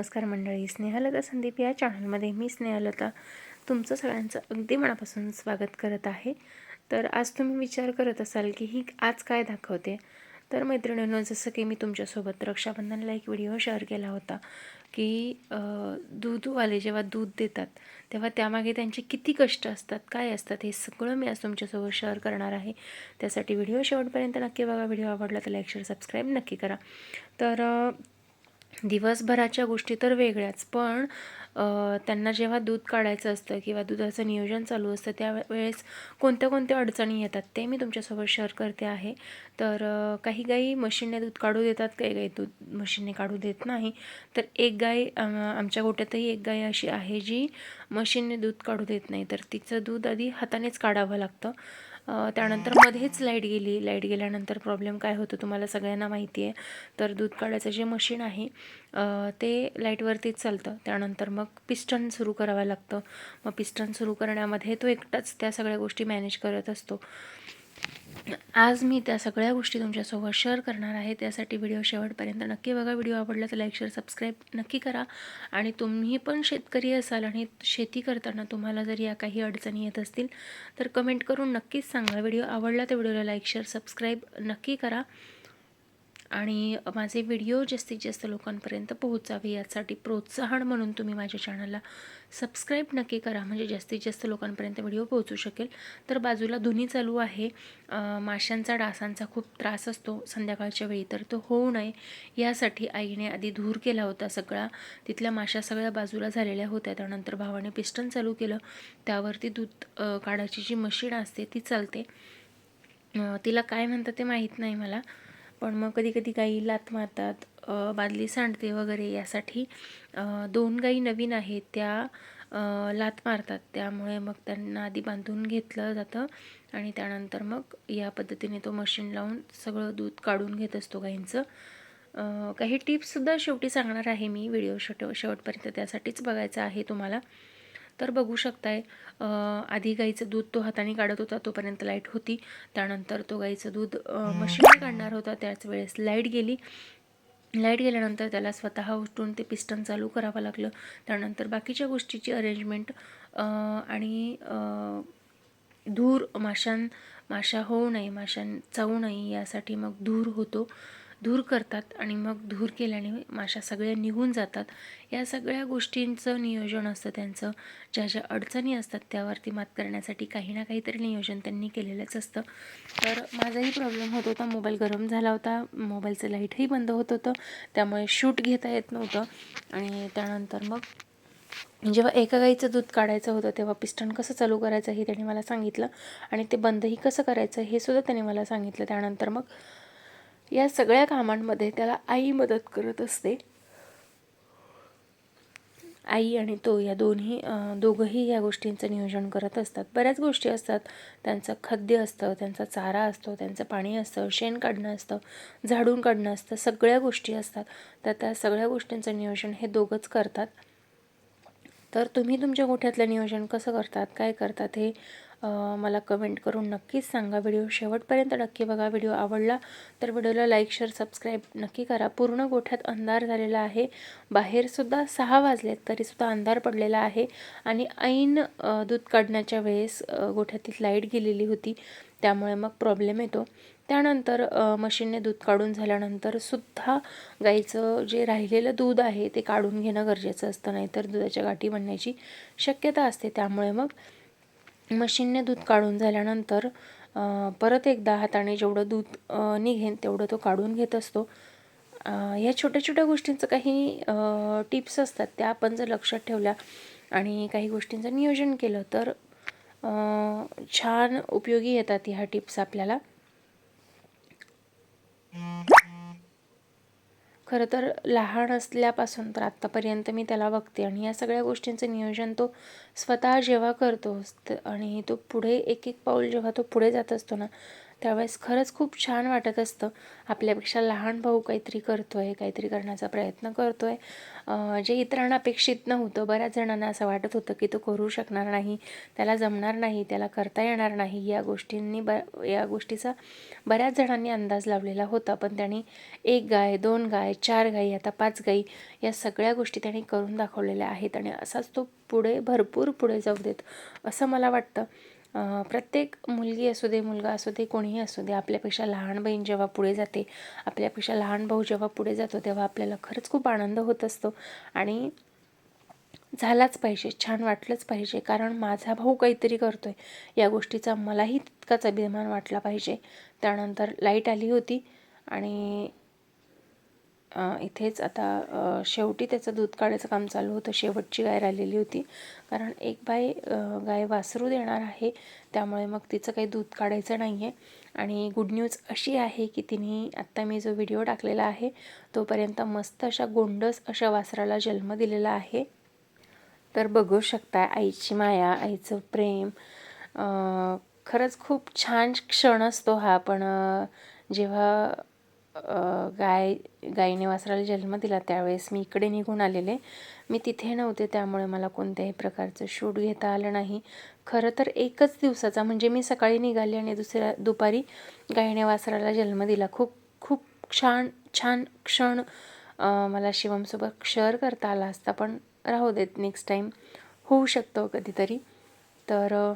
नमस्कार मंडळी स्नेहलता संदीप या चॅनलमध्ये मी स्नेहलता तुमचं सगळ्यांचं अगदी मनापासून स्वागत करत आहे. तर आज तुम्ही विचार करत असाल की ही आज काय दाखवते? तर मैत्रिणींनो जसं की मी तुमच्यासोबत रक्षाबंधनला एक व्हिडिओ शेअर केला होता की दूधवाले जेव्हा दूध देतात तेव्हा त्यामागे त्यांचे किती कष्ट असतात काय असतात हे सगळं मी आज तुमच्यासोबत शेअर करणार आहे. त्यासाठी व्हिडिओ शेवटपर्यंत नक्की बघा. व्हिडिओ आवडला तर लाईक शेअर सबस्क्राईब नक्की करा. तर दिवसभराच्या गोष्टी तर वेगळ्याच पण त्यांना जेव्हा दूध काढायचं असतं किंवा दुधाचं नियोजन चालू असतं त्यावेळेस कोणत्या कोणत्या अडचणी येतात ते मी तुमच्यासोबत शेअर करते आहे. तर काही गाई मशीनने दूध काढू देतात काही गाई दूध मशीनने काढू देत नाही. तर एक गाय आमच्या गोट्यातही एक गाय अशी आहे जी मशीनने दूध काढू देत नाही. तर तिचं दूध आधी हातानेच काढावं लागतं. त्यानंतर मध्येच लाइट गेली. लाइट गेल्यानंतर प्रॉब्लेम काय होतो तुम्हाला सगळ्यांना माहिती आहे. तर दूध काढायचं जे मशीन आहे ते लाईटवरतीच चालतं. त्यानंतर मग पिस्टन सुरू करावं लागतं. मग पिस्टन सुरू करण्यामध्ये तो एकटाच त्या सगळ्या गोष्टी मॅनेज करत असतो. आज मी त्या सगळ्या गोष्टी तुमच्यासोबत शेअर करणार आहे. त्यासाठी व्हिडिओ शेवटपर्यंत नक्की बघा. व्हिडिओ आवडला तर लाईक शेअर सबस्क्राईब नक्की करा. आणि तुम्ही पण शेतकरी असाल आणि शेती करताना तुम्हाला जर या काही अडचणी येत असतील तर कमेंट करून नक्कीच सांगा. व्हिडिओ आवडला तर व्हिडिओला लाईक शेअर सबस्क्राईब नक्की करा. आणि माझे व्हिडिओ जास्तीत जास्त लोकांपर्यंत पोहोचावे यासाठी प्रोत्साहन म्हणून तुम्ही माझ्या चॅनलला सबस्क्राईब नक्की करा. म्हणजे जास्तीत जास्त लोकांपर्यंत व्हिडिओ पोहोचू शकेल. तर बाजूला धुनी चालू आहे. माशांचा डासांचा खूप त्रास असतो संध्याकाळच्या वेळी. तर तो होऊ नये यासाठी आईने आधी धूर केला होता सगळा. तिथल्या माशा सगळ्या बाजूला झालेल्या होत्या. त्यानंतर भावाने पिस्टन चालू केलं. त्यावरती दूध काढायची जी मशीन असते ती चालते. तिला काय म्हणतात ते माहीत नाही मला. पण मग कधी कधी गाई लात मारतात बादली सांडते वगैरे यासाठी. दोन गाई नवीन आहेत त्या लात मारतात. त्यामुळे मग त्यांना आधी बांधून घेतलं जातं आणि त्यानंतर मग या पद्धतीने तो मशीन लावून सगळं दूध काढून घेत असतो गाईंचं. काही टिप्ससुद्धा शेवटी सांगणार आहे मी. व्हिडिओ शेवट शेवटपर्यंत त्यासाठीच बघायचा आहे तुम्हाला. तर बघू शकताय. आधी गाईचं दूध तो हाताने काढत होता तोपर्यंत लाइट होती. त्यानंतर तो गाईचं दूध मशीनने काढणार होता. त्याच वेळेस लाइट गेली. लाइट गेल्यानंतर त्याला स्वतः उठून ते पिस्टन चालू करावं लागलं. त्यानंतर बाकीच्या गोष्टीची अरेंजमेंट आणि धूर माशां माशा होऊ नये माशां चावू नये यासाठी मग धूर होतो. धूर करतात आणि मग धूर केल्याने माशा सगळ्या निघून जातात. या सगळ्या गोष्टींचं नियोजन असतं त्यांचं. ज्या ज्या अडचणी असतात त्यावरती मात करण्यासाठी काही ना काहीतरी नियोजन त्यांनी केलेलंच असतं. तर माझाही प्रॉब्लेम होत होता. मोबाईल गरम झाला होता. मोबाईलचं लाईटही बंद होत होतं. त्यामुळे शूट घेता येत नव्हतं. आणि त्यानंतर मग जेव्हा एका गाईचं दूध काढायचं होतं तेव्हा पिस्टन कसं चालू करायचं हे त्याने मला सांगितलं. आणि ते बंदही कसं करायचं हे सुद्धा त्याने मला सांगितलं. त्यानंतर मग या सगळ्या कामांमध्ये त्याला आई मदत करत असते. आई आणि तो या दोन्ही दोघंही या गोष्टींचं नियोजन करत असतात. बऱ्याच गोष्टी असतात. त्यांचं खाद्य असतं त्यांचा चारा असतो त्यांचं पाणी असतं शेण काढणं असतं झाडून काढणं असतं सगळ्या गोष्टी असतात. तर त्या सगळ्या गोष्टींचं नियोजन हे दोघंच करतात. तर तुम्ही तुमच्या गोठ्यातलं नियोजन कसं करतात काय करतात हे मला कमेंट करून नक्कीच सांगा. व्हिडिओ शेवटपर्यंत नक्की बघा. व्हिडिओ आवडला तर व्हिडिओला लाईक शेअर सबस्क्राईब नक्की करा. पूर्ण गोठ्यात अंधार झालेला आहे. बाहेरसुद्धा सहा वाजलेत तरीसुद्धा अंधार पडलेला आहे. आणि ऐन दूध काढण्याच्या वेळेस गोठ्यातील लाइट गेलेली होती. त्यामुळे मग प्रॉब्लेम येतो. त्यानंतर मशीनने दूध काढून झाल्यानंतर सुद्धा गाईचं जे राहिलेलं दूध आहे ते काढून घेणं गरजेचं असतं. नाहीतर दुधाच्या गाठी बनण्याची शक्यता असते. त्यामुळे मग मशीनने दूध काढून झाल्यानंतर परत एकदा हाताने जेवढं दूध निघेन तेवढं तो काढून घेत असतो. ह्या छोट्या छोट्या गोष्टींचं काही टिप्स असतात त्या आपण जर लक्षात ठेवल्या आणि काही गोष्टींचं नियोजन केलं तर छान उपयोगी येतात ह्या टिप्स आपल्याला. खरं तर लहान असल्यापासून तर आत्तापर्यंत मी त्याला बघते आणि या सगळ्या गोष्टींचं नियोजन तो स्वतः जेव्हा करतो आणि तो पुढे एक एक पाऊल जेव्हा तो पुढे जात असतो ना त्यावेळेस खरंच खूप छान वाटत असतं. आपल्यापेक्षा लहान भाऊ काहीतरी करतो आहे काहीतरी करण्याचा प्रयत्न करतो आहे जे इतरांना अपेक्षित नव्हतं बऱ्याच जणांना असं वाटत होतं की तो करू शकणार नाही त्याला जमणार नाही त्याला करता येणार नाही या गोष्टींनी ब या गोष्टीचा बऱ्याच जणांनी अंदाज लावलेला होता. पण त्यांनी एक गाय दोन गाय चार गाई आता पाच गाई या सगळ्या गोष्टी त्यांनी करून दाखवलेल्या आहेत. आणि असाच तो पुढे भरपूर पुढे जाऊ देत असं मला वाटतं. प्रत्येक मुलगी असू दे मुलगा असू दे कोणीही असू दे आपल्यापेक्षा लहान बहीण जेव्हा पुढे जाते आपल्यापेक्षा लहान भाऊ जेव्हा पुढे जातो तेव्हा आपल्याला खरंच खूप आनंद होत असतो. आणि झालाच पाहिजे छान वाटलंच पाहिजे कारण माझा भाऊ काहीतरी करतो आहे या गोष्टीचा मलाही तितकाच अभिमान वाटला पाहिजे. त्यानंतर लाइट आली होती आणि इथेच आता शेवटी त्याचं दूध काढायचं काम चालू होतं. शेवटची गाय राहिलेली होती. कारण एक बाय गाय वासरू देणार आहे त्यामुळे मग तिचं काही दूध काढायचं नाही आहे आणि गुड न्यूज अशी आहे की तिने आत्ता मी जो व्हिडिओ टाकलेला आहे तोपर्यंत मस्त अशा गोंडस अशा वासराला जन्म दिलेला आहे. तर बघू शकता आईची माया आईचं प्रेम. खरंच खूप छान क्षण असतो हा पण जेव्हा गाय गायीने वासराला जन्म दिला त्यावेळेस मी इकडे निघून आलेले. मी तिथे नव्हते त्यामुळे मला कोणत्याही प्रकारचं शूट घेता आलं नाही. खरं तर एकच दिवसाचा म्हणजे मी सकाळी निघाले आणि दुसऱ्या दुपारी गायीने वासराला जन्म दिला. खूप खूप छान छान क्षण मला शिवमसोबत शेअर करता आला असता पण राहू देत नेक्स्ट टाईम होऊ शकतो कधीतरी. तर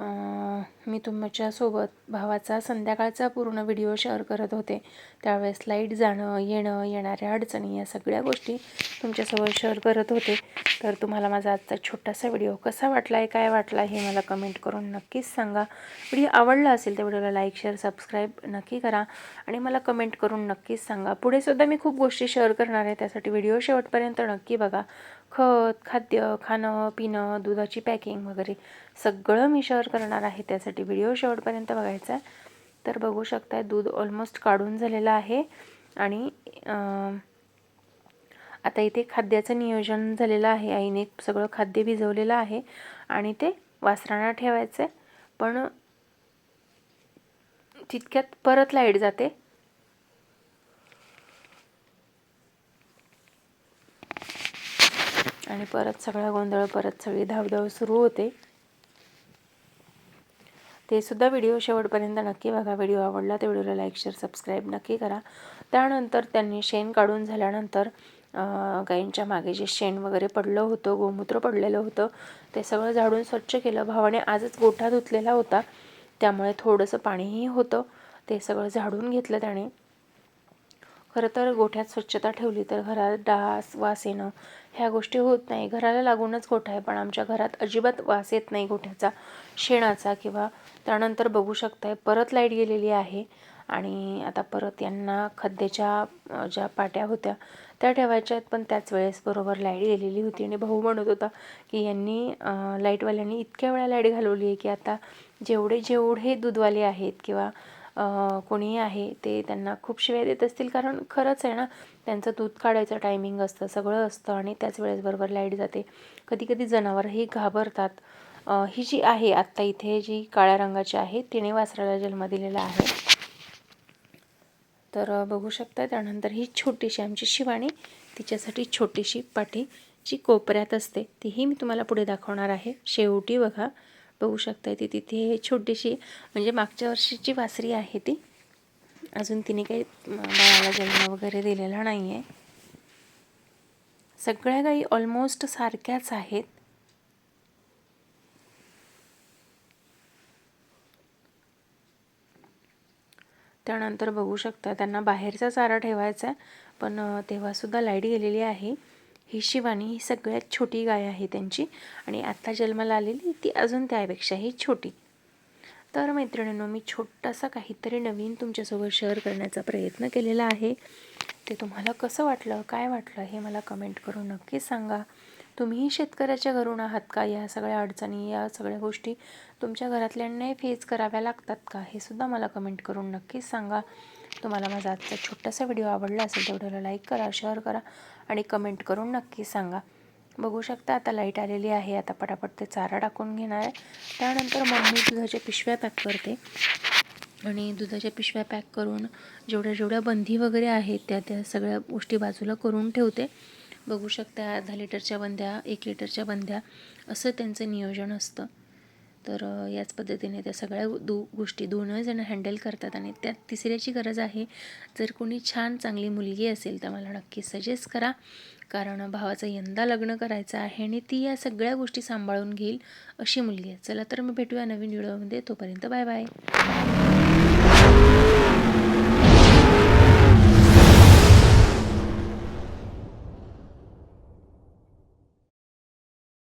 मी तुमच्यासोबत भावाचा संध्याकाळचा पूर्ण व्हिडिओ शेअर करत होते. त्यावेळेस लाइट जाणं येणं येणाऱ्या अडचणी या सगळ्या गोष्टी तुमच्यासोबत शेअर करत होते. तर तुम्हाला माझा आजचा छोटासा व्हिडिओ कसा वाटला आहे काय वाटला हे मला कमेंट करून नक्कीच सांगा. व्हिडिओ आवडला असेल तर व्हिडिओला लाईक शेअर सबस्क्राईब नक्की करा आणि मला कमेंट करून नक्कीच सांगा. पुढे सुद्धा मी खूप गोष्टी शेअर करणार आहे त्यासाठी व्हिडिओ शेवटपर्यंत नक्की बघा. खत खाद्य खाणं पिणं दुधाची पॅकिंग वगैरे सगळं मी शेअर करणार आहे. त्यासाठी व्हिडिओ शेवटपर्यंत बघायचा आहे. तर बघू शकताय दूध ऑलमोस्ट काढून झालेलं आहे. आणि आता इथे खाद्याचं नियोजन झालेलं आहे. आईने सगळं खाद्य भिजवलेलं आहे. आणि ते वासरांना ठेवायचं आहे पण तितक्यात परत लाइट जाते. आणि परत सगळा गोंधळ परत सगळी धावधाव सुरू होते. ते सुद्धा व्हिडिओ शेवटपर्यंत नक्की बघा. व्हिडिओ आवडला ते व्हिडिओला लाईक शेअर सबस्क्राईब नक्की करा. त्यानंतर त्यांनी शेण काढून झाल्यानंतर गायींच्या मागे जे शेण वगैरे पडलं होतं गोमूत्र पडलेलं होतं ते सगळं झाडून स्वच्छ केलं. भावाने आजच गोठा धुतलेला होता. त्यामुळे थोडंसं पाणीही होतं. ते सगळं झाडून घेतलं त्याने. खरं तर गोठ्यात स्वच्छता ठेवली तर घरात डास वास येणं ह्या गोष्टी होत नाही. घराला लागूनच गोठा आहे पण आमच्या घरात अजिबात वास येत नाही गोठ्याचा. शेणाचा किंवा त्यानंतर बघू शकताय परत लाइट गेलेली आहे आणि आता परत यांना खद्देच्या ज्या पाट्या होत्या त्या ठेवायच्या आहेत पण त्याच वेळेस बरोबर लाइट गेलेली होती. आणि भाऊ म्हणत होता की यांनी लाईटवाल्यांनी इतक्या वेळा लाइट घालवली आहे की आता जेवढे जेवढे दूधवाले आहेत किंवा कोणीही आहे ते त्यांना खूप शिवाय देत असतील. कारण खरंच आहे ना त्यांचं दूध काढायचं टायमिंग असतं सगळं असतं आणि त्याच वेळेस बरोबर लाइट जाते. कधी कधी जनावरही घाबरतात. ही जी आहे आत्ता इथे जी काळ्या रंगाची आहे तिने वासराला जन्म दिलेला आहे. तर बघू शकता त्यानंतर ही छोटीशी आमची शिवाणी तिच्यासाठी छोटीशी पाठी जी कोपऱ्यात असते तीही मी तुम्हाला पुढे दाखवणार आहे. शेवटी बघा बघू शकता ती तिथे छोटीशी म्हणजे मागच्या वर्षीची वासरी आहे ती. अजून तिने काही बाळाला जन्म वगैरे दिलेला नाही आहे सगळ्या गाई ऑलमोस्ट सारख्याच आहेत. त्यानंतर बघू शकता त्यांना बाहेरचा चारा ठेवायचा आहे पण तेव्हासुद्धा लाइट गेलेली आहे. ही शिवानी ही सगळ्यात छोटी गाय आहे त्यांची आणि आत्ता जन्माला आलेली ती अजून त्यापेक्षाही छोटी. तर मैत्रिणींनो मी छोटासा काहीतरी नवीन तुमच्यासोबत शेअर करण्याचा प्रयत्न केलेला आहे. ते तुम्हाला कसं वाटलं काय वाटलं हे मला कमेंट करून नक्कीच सांगा. तुम्हीही शेतकऱ्याच्या घरून आहात का? या सगळ्या अडचणी या सगळ्या गोष्टी तुमच्या घरातल्यांनाही फेस कराव्या लागतात का? हे सुद्धा मला कमेंट करून नक्कीच सांगा. तुम्हाला माझा आजचा छोटासा व्हिडिओ आवडला असेल तर व्हिडिओला लाईक करा शेअर करा आणि कमेंट करून नक्की सांगा. बघू शकता आता लाइट आलेली आहे. आता पटापट ते चारा टाकून घेणार आहे. त्यानंतर मम्मी दुधाच्या पिशव्या पॅक करते. आणि दुधाच्या पिशव्या पॅक करून जेवढ्या जेवढ्या बंदी वगैरे आहेत त्या त्या सगळ्या गोष्टी बाजूला करून ठेवते. बघू शकता अर्धा लिटरच्या बंद्या एक लिटरच्या बंद्या असं त्यांचं नियोजन असतं. तर याच पद्धतीने त्या सगळ्या दो गोष्टी दोन जण हँडल करतात आणि त्यात तिसऱ्याची गरज आहे जर कोणी छान चांगली मुलगी असेल तर मला नक्की सजेस्ट करा. कारण भावाचं यंदा लग्न करायचं आहे आणि ती या सगळ्या गोष्टी सांभाळून घेईल अशी मुलगी आहे. चला तर मी भेटूया नवीन व्हिडिओमध्ये. तोपर्यंत बाय बाय